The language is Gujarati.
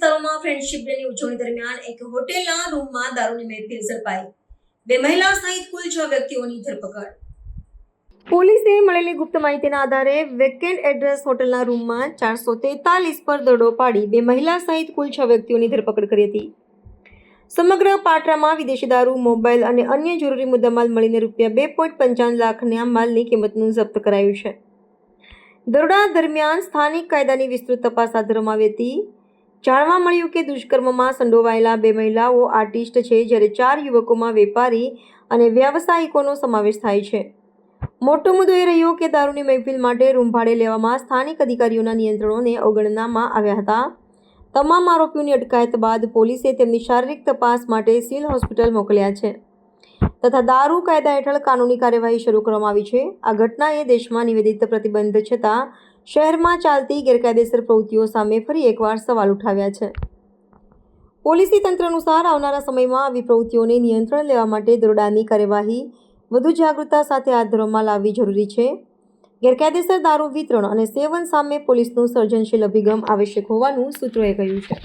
વિસ્તારોમાં ફ્રેન્ડશિપ ડેની ઉજવણી દરમિયાન એક હોટેલના રૂમમાં દારૂની મહેફિલ ઝડપાઈ. બે મહિલા સહિત કુલ છ વ્યક્તિઓની ધરપકડ. પોલીસે મળેલી ગુપ્ત માહિતીના આધારે વેકેન્ટ એડ્રેસ હોટલના રૂમમાં ચારસો તેતાલીસ પર દડો પાડી બે મહિલા સહિત કુલ છ વ્યક્તિઓની ધરપકડ કરી હતી. સમગ્ર પાટરામાં વિદેશી દારૂ, મોબાઈલ અને અન્ય જરૂરી મુદ્દામાલ મળીને રૂપિયા બે પોઈન્ટ પંચાવન લાખના માલની કિંમતનું જપ્ત કરાયું છે. દરોડા દરમિયાન સ્થાનિક કાયદાની વિસ્તૃત તપાસ હાથ ધરવામાં આવી હતી. જાણવા મળ્યું કે દુષ્કર્મમાં સંડોવાયેલા બે મહિલાઓ આર્ટિસ્ટ છે જ્યારે ચાર યુવકોમાં વેપારી અને વ્યાવસાયિકોનો સમાવેશ થાય છે. મોટો મુદ્દો એ રહ્યો કે દારૂની મહેફિલ માટે રૂમ ભાડે લેવામાં સ્થાનિક અધિકારીઓના નિયંત્રણોને અવગણનામાં આવ્યા હતા. તમામ આરોપીઓની અટકાયત બાદ પોલીસે તેમની શારીરિક તપાસ માટે સિવિલ હોસ્પિટલ મોકલ્યા છે. તથા દારૂ કાયદા હેઠળ કાનૂની કાર્યવાહી શરૂ કરવામાં આવી છે. આ ઘટનાએ દેશમાં નિવેદિત પ્રતિબંધ છતાં શહેરમાં ચાલતી ગેરકાયદેસર પ્રવૃત્તિઓ સામે ફરી એકવાર સવાલ ઉઠાવ્યા છે. પોલીસી તંત્ર અનુસાર આવનારા સમયમાં આવી પ્રવૃત્તિઓને નિયંત્રણ લેવા માટે દરોડાની કાર્યવાહી વધુ જાગૃતતા સાથે હાથ ધરવામાં લાવવી જરૂરી છે. ગેરકાયદેસર દારૂ વિતરણ અને સેવન સામે પોલીસનું સર્જનશીલ અભિગમ આવશ્યક હોવાનું સૂત્રોએ કહ્યું છે.